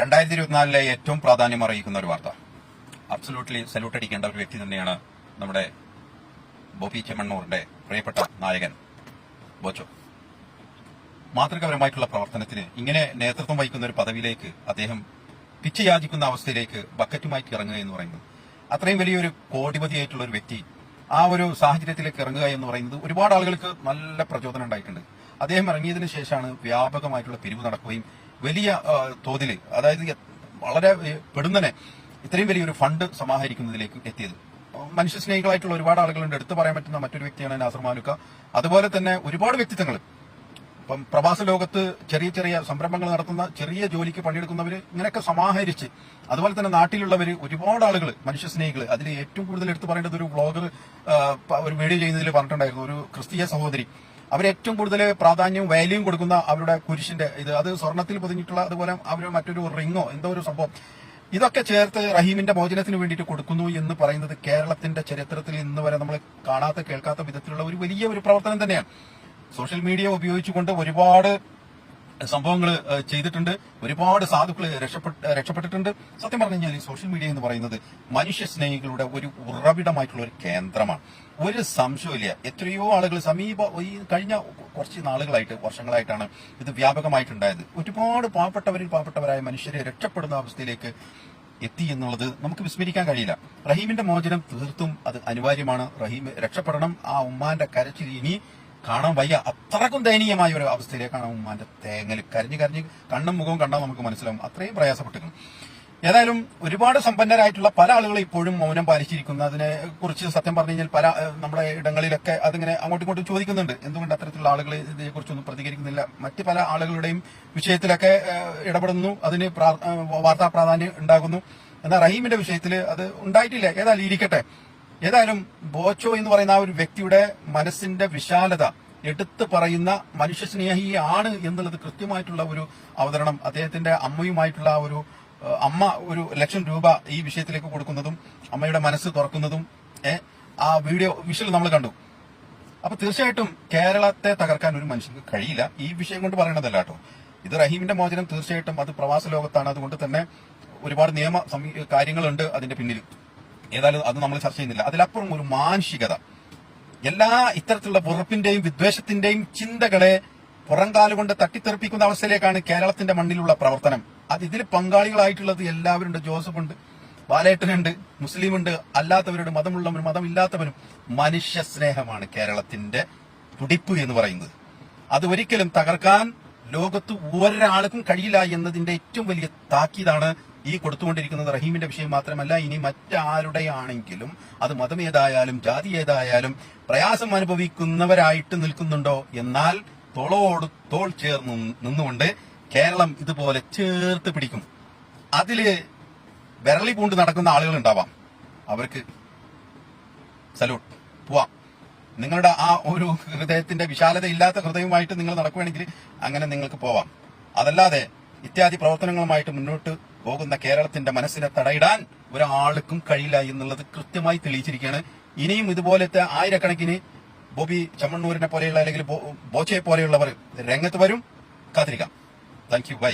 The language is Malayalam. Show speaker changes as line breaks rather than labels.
രണ്ടായിരത്തി ഇരുപത്തിനാലിലെ ഏറ്റവും പ്രാധാന്യം അറിയിക്കുന്ന ഒരു വാർത്ത. അബ്സല്യൂട്ട്ലി സല്യൂട്ട് അടിക്കേണ്ട ഒരു വ്യക്തി തന്നെയാണ് നമ്മുടെ ബോബി ചെമ്മണ്ണൂറിന്റെ പ്രിയപ്പെട്ട നായകൻ ബോച്ചോ. മാതൃകാപരമായിട്ടുള്ള പ്രവർത്തനത്തിന് ഇങ്ങനെ നേതൃത്വം വഹിക്കുന്ന ഒരു പദവിയിലേക്ക് അദ്ദേഹം പിച്ച് യാചിക്കുന്ന അവസ്ഥയിലേക്ക് ബക്കറ്റുമായി ഇറങ്ങുക എന്ന് പറയുന്നത് അത്രയും വലിയൊരു കോടിപതിയായിട്ടുള്ള ഒരു വ്യക്തി ആ ഒരു സാഹചര്യത്തിലേക്ക് ഇറങ്ങുക എന്ന് പറയുന്നത് ഒരുപാട് ആളുകൾക്ക് നല്ല പ്രചോദനം ഉണ്ടായിട്ടുണ്ട്. അദ്ദേഹം ഇറങ്ങിയതിനു ശേഷമാണ് വ്യാപകമായിട്ടുള്ള പിരിവ് നടക്കുകയും വലിയ തോതിൽ അതായത് വളരെ പെടുന്നനെ ഇത്രയും വലിയൊരു ഫണ്ട് സമാഹരിക്കുന്നതിലേക്ക് എത്തിയത്. മനുഷ്യ സ്നേഹികളായിട്ടുള്ള ഒരുപാട് ആളുകളുണ്ട്. എടുത്തു പറയാൻ പറ്റുന്ന മറ്റൊരു വ്യക്തിയാണ് നാസർ മാനുക്ക. അതുപോലെ തന്നെ ഒരുപാട് വ്യക്തിത്വങ്ങൾ ഇപ്പം പ്രവാസ ലോകത്ത് ചെറിയ ചെറിയ സംരംഭങ്ങൾ നടത്തുന്ന ചെറിയ ജോലിക്ക് പണിയെടുക്കുന്നവർ ഇങ്ങനെയൊക്കെ സമാഹരിച്ച് അതുപോലെ തന്നെ നാട്ടിലുള്ളവർ ഒരുപാട് ആളുകൾ മനുഷ്യ സ്നേഹികൾ അതിൽ ഏറ്റവും കൂടുതൽ എടുത്തു പറയേണ്ടത് ഒരു വ്ളോഗർ ഒരു വീഡിയോ ചെയ്യുന്നതിൽ പറഞ്ഞിട്ടുണ്ടായിരുന്നു. ഒരു ക്രിസ്തീയ സഹോദരി. അവർ ഏറ്റവും കൂടുതൽ പ്രാധാന്യവും വാല്യൂവും കൊടുക്കുന്ന അവരുടെ കുരിശിന്റെ ഇത്. അത് സ്വർണത്തിൽ പൊതിഞ്ഞിട്ടുള്ള അതുപോലെ അവർ മറ്റൊരു റിങ്ങോ എന്തോ ഒരു സംഭവം. ഇതൊക്കെ ചേർത്ത് റഹീമിന്റെ മോചനത്തിന് വേണ്ടിയിട്ട് കൊടുക്കുന്നു എന്ന് പറയുന്നത് കേരളത്തിന്റെ ചരിത്രത്തിൽ ഇന്ന് വരെ നമ്മൾ കാണാത്ത കേൾക്കാത്ത വിധത്തിലുള്ള ഒരു വലിയ ഒരു പ്രവർത്തനം തന്നെയാണ്. സോഷ്യൽ മീഡിയ ഉപയോഗിച്ചുകൊണ്ട് ഒരുപാട് സംഭവങ്ങൾ ചെയ്തിട്ടുണ്ട്. ഒരുപാട് സാധുക്കൾ രക്ഷപ്പെട്ട് രക്ഷപ്പെട്ടിട്ടുണ്ട്. സത്യം പറഞ്ഞു കഴിഞ്ഞാൽ ഈ സോഷ്യൽ മീഡിയ എന്ന് പറയുന്നത് മനുഷ്യ സ്നേഹികളുടെ ഒരു ഉറവിടമായിട്ടുള്ള ഒരു കേന്ദ്രമാണ്. ഒരു സംശയമില്ല എത്രയോ ആളുകൾ സമീപ ഈ കഴിഞ്ഞ കുറച്ച് നാളുകളായിട്ട് വർഷങ്ങളായിട്ടാണ് ഇത് വ്യാപകമായിട്ടുണ്ടായത്. ഒരുപാട് പാവപ്പെട്ടവരിൽ പാവപ്പെട്ടവരായ മനുഷ്യരെ രക്ഷപ്പെടുന്ന അവസ്ഥയിലേക്ക് എത്തി എന്നുള്ളത് നമുക്ക് വിസ്മരിക്കാൻ കഴിയില്ല. റഹീമിന്റെ മോചനം തീർത്തും അത് അനിവാര്യമാണ്. റഹീം രക്ഷപ്പെടണം. ആ ഉമ്മാന്റെ കരച്ചിൽ ഇനി കാണാൻ വയ്യ. അത്രക്കും ദയനീയമായ ഒരു അവസ്ഥയിലേക്കാണ് ഉമ്മാന്റെ തേങ്ങൽ കരഞ്ഞ് കരഞ്ഞ് കണ്ണും മുഖവും കണ്ടാൽ നമുക്ക് മനസ്സിലാവും. അത്രയും പ്രയാസപ്പെട്ടിരുന്നു. ഏതായാലും ഒരുപാട് സമ്പന്നരായിട്ടുള്ള പല ആളുകളും ഇപ്പോഴും മൗനം പാലിച്ചിരിക്കുന്നതിനെ കുറിച്ച് സത്യം പറഞ്ഞു കഴിഞ്ഞാൽ പല നമ്മുടെ ഇടങ്ങളിലൊക്കെ അതിങ്ങനെ അങ്ങോട്ടും ഇങ്ങോട്ടും ചോദിക്കുന്നുണ്ട്. എന്തുകൊണ്ട് അത്തരത്തിലുള്ള ആളുകൾ ഇതിനെക്കുറിച്ചൊന്നും പ്രതികരിക്കുന്നില്ല? മറ്റ് പല ആളുകളുടെയും വിഷയത്തിലൊക്കെ ഇടപെടുന്നു. അതിന് വാർത്താ പ്രാധാന്യം ഉണ്ടാകുന്നു. എന്നാൽ റഹീമിന്റെ വിഷയത്തിൽ അത് ഉണ്ടായിട്ടില്ല. ഏതായാലും ഇരിക്കട്ടെ. ഏതായാലും ബോച്ചോ എന്ന് പറയുന്ന ആ ഒരു വ്യക്തിയുടെ മനസ്സിന്റെ വിശാലത എടുത്തു പറയുന്ന മനുഷ്യസ്നേഹിയാണ് എന്നുള്ളത് കൃത്യമായിട്ടുള്ള ഒരു അവതരണം അദ്ദേഹത്തിന്റെ അമ്മയുമായിട്ടുള്ള ആ ഒരു അമ്മ ഒരു ലക്ഷം രൂപ ഈ വിഷയത്തിലേക്ക് കൊടുക്കുന്നതും അമ്മയുടെ മനസ്സ് തുറക്കുന്നതും ആ വീഡിയോ വിഷയം നമ്മൾ കണ്ടു. അപ്പൊ തീർച്ചയായിട്ടും കേരളത്തെ തകർക്കാൻ ഒരു മനുഷ്യർക്ക് കഴിയില്ല. ഈ വിഷയം കൊണ്ട് പറയണതല്ല കേട്ടോ. ഇത് റഹീമിന്റെ മോചനം തീർച്ചയായിട്ടും അത് പ്രവാസ ലോകത്താണ്. അതുകൊണ്ട് തന്നെ ഒരുപാട് നിയമ കാര്യങ്ങളുണ്ട് അതിന്റെ പിന്നിൽ ഏതായാലും അത് നമ്മൾ ചർച്ച ചെയ്യുന്നില്ല. അതിലപ്പുറം ഒരു മാനുഷികത. എല്ലാ ഇത്തരത്തിലുള്ള വെറുപ്പിന്റെയും വിദ്വേഷത്തിന്റെയും ചിന്തകളെ പുറംകാലുകൊണ്ട് തട്ടിത്തെറിപ്പിക്കുന്ന അവസ്ഥയിലേക്കാണ് കേരളത്തിന്റെ മണ്ണിലുള്ള പ്രവർത്തനം. അത് ഇതിൽ പങ്കാളികളായിട്ടുള്ളത് എല്ലാവരുണ്ട്. ജോസഫ് ഉണ്ട് ബാലേട്ടനുണ്ട് മുസ്ലിമുണ്ട് അല്ലാത്തവരുണ്ട് മതമുള്ളവരും മതമില്ലാത്തവരും മനുഷ്യ സ്നേഹമാണ് കേരളത്തിന്റെ തുടിപ്പ് എന്ന് പറയുന്നത്. അത് ഒരിക്കലും തകർക്കാൻ ലോകത്ത് ഒരാൾക്കും കഴിയില്ല എന്നതിന്റെ ഏറ്റവും വലിയ താക്കീതാണ് ഈ കൊടുത്തുകൊണ്ടിരിക്കുന്നത് റഹീമിന്റെ വിഷയം മാത്രമല്ല ഇനി മറ്റാരുടെയാണെങ്കിലും അത് മതം ഏതായാലും ജാതി ഏതായാലും പ്രയാസം അനുഭവിക്കുന്നവരായിട്ട് നിൽക്കുന്നുണ്ടോ? എന്നാൽ തോളോട് തോൾ ചേർന്ന് നിന്നുകൊണ്ട് കേരളം ഇതുപോലെ ചേർത്ത് പിടിക്കും. അതിൽ വിരളി പൂണ്ട് നടക്കുന്ന ആളുകൾ ഉണ്ടാവാം അവർക്ക് സല്യൂട്ട്. പോവാം. നിങ്ങളുടെ ആ ഒരു ഹൃദയത്തിന്റെ വിശാലത ഇല്ലാത്ത ഹൃദയവുമായിട്ട് നിങ്ങൾ നടക്കുകയാണെങ്കിൽ അങ്ങനെ നിങ്ങൾക്ക് പോവാം. അതല്ലാതെ ഇത്യാദി പ്രവർത്തനങ്ങളുമായിട്ട് മുന്നോട്ട് പോകുന്ന കേരളത്തിന്റെ മനസ്സിനെ തടയിടാൻ ഒരാൾക്കും കഴിയില്ല എന്നുള്ളത് കൃത്യമായി തെളിയിച്ചിരിക്കുകയാണ്. ഇനിയും ഇതുപോലത്തെ ആയിരക്കണക്കിന് ബോബി ചമ്മണ്ണൂരിനെ പോലെയുള്ള അല്ലെങ്കിൽ ബോച്ചയെ പോലെയുള്ളവർ രംഗത്ത് വരും. കാത്തിരിക്കാം. Thank you. ബൈ.